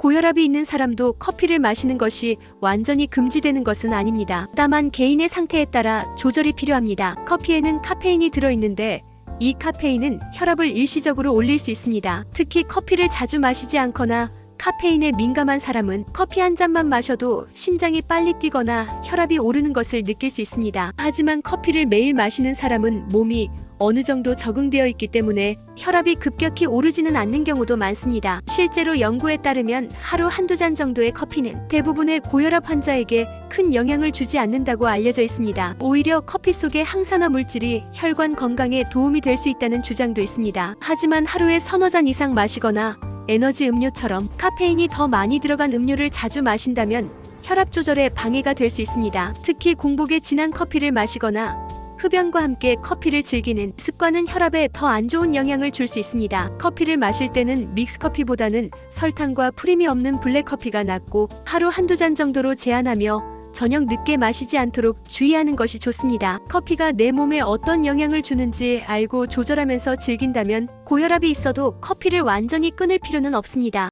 고혈압이 있는 사람도 커피를 마시는 것이 완전히 금지되는 것은 아닙니다. 다만 개인의 상태에 따라 조절이 필요합니다. 커피에는 카페인이 들어있는데 이 카페인은 혈압을 일시적으로 올릴 수 있습니다. 특히 커피를 자주 마시지 않거나 카페인에 민감한 사람은 커피 한 잔만 마셔도 심장이 빨리 뛰거나 혈압이 오르는 것을 느낄 수 있습니다. 하지만 커피를 매일 마시는 사람은 몸이 어느 정도 적응되어 있기 때문에 혈압이 급격히 오르지는 않는 경우도 많습니다. 실제로 연구에 따르면 하루 한두 잔 정도의 커피는 대부분의 고혈압 환자에게 큰 영향을 주지 않는다고 알려져 있습니다. 오히려 커피 속의 항산화 물질이 혈관 건강에 도움이 될 수 있다는 주장도 있습니다. 하지만 하루에 서너 잔 이상 마시거나 에너지 음료처럼 카페인이 더 많이 들어간 음료를 자주 마신다면 혈압 조절에 방해가 될 수 있습니다. 특히 공복에 진한 커피를 마시거나 흡연과 함께 커피를 즐기는 습관은 혈압에 더 안 좋은 영향을 줄 수 있습니다. 커피를 마실 때는 믹스커피보다는 설탕과 프림이 없는 블랙커피가 낫고 하루 한두 잔 정도로 제한하며 저녁 늦게 마시지 않도록 주의하는 것이 좋습니다. 커피가 내 몸에 어떤 영향을 주는지 알고 조절하면서 즐긴다면 고혈압이 있어도 커피를 완전히 끊을 필요는 없습니다.